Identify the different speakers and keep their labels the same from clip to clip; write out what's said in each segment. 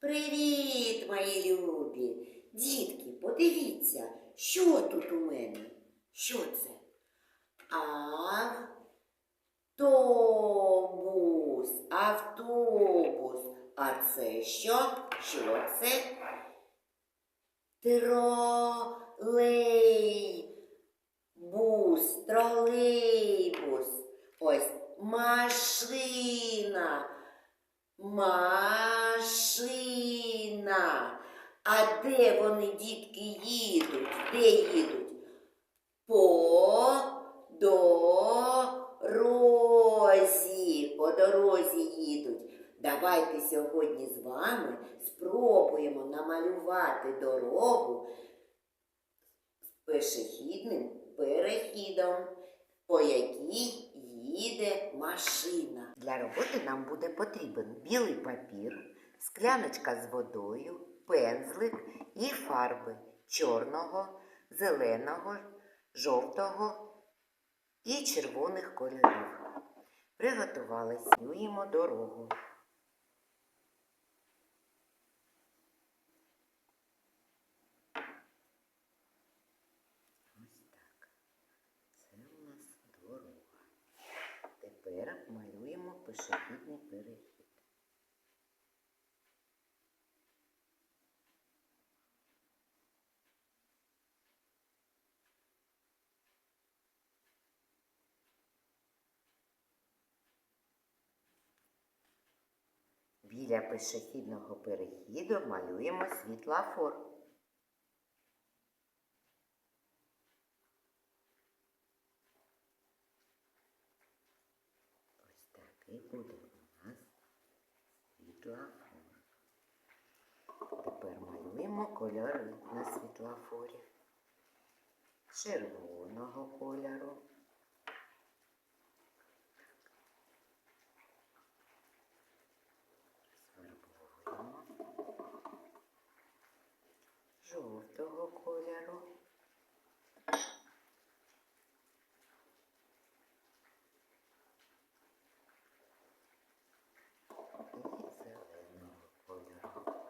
Speaker 1: Привіт, мої любі! Дітки, подивіться, що тут у мене? Що це? Автобус, автобус. А це що? Що це? Тролейбус, тролейбус. Ось машина. Машина. А де вони, дітки, їдуть? Де їдуть? По дорозі. По дорозі їдуть. Давайте сьогодні з вами спробуємо намалювати дорогу з пішохідним перехідом, по якій їде машина. Для роботи нам буде потрібен білий папір, скляночка з водою, пензлик і фарби чорного, зеленого, жовтого і червоних кольорів. Приготувалися, малюємо дорогу. Ось так. Це у нас дорога. Тепер малюємо пішохідний перехід. Біля пішохідного перехіду малюємо світлофор. Такий буде у нас світлофор. Тепер малюємо кольори на світлофорі. Червоного кольору. Фарбуємо. Жовтого кольору. і зеленого кольору.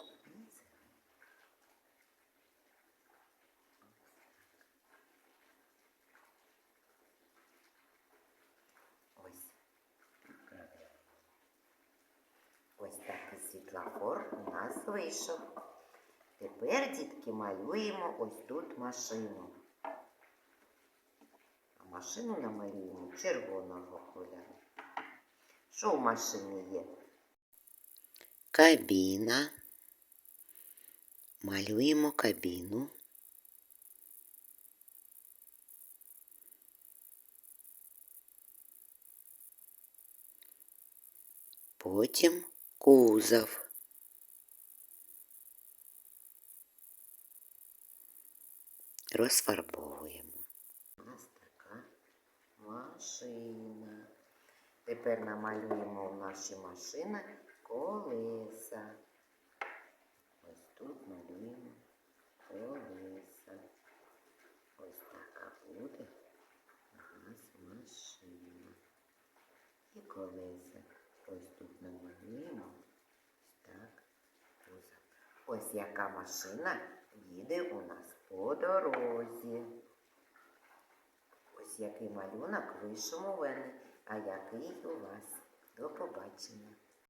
Speaker 1: І зеленого. Ось. Ось такий світлофор у нас вийшов. Тепер, дітки, малюємо ось тут машину. А машину намалюємо червоного кольору. Що в машині є? Кабіна. Малюємо кабіну. Потім кузов. Розфарбовуємо. У нас така машина. Тепер намалюємо в наші машини колеса. Ось тут малюємо колеса. Ось така буде у нас машина. І колеса. Ось тут намалюємо. Ось так. кузов. Ось яка машина їде у нас по дорозі. Ось який малюнок вийшов у мене, а який у вас. До побачення.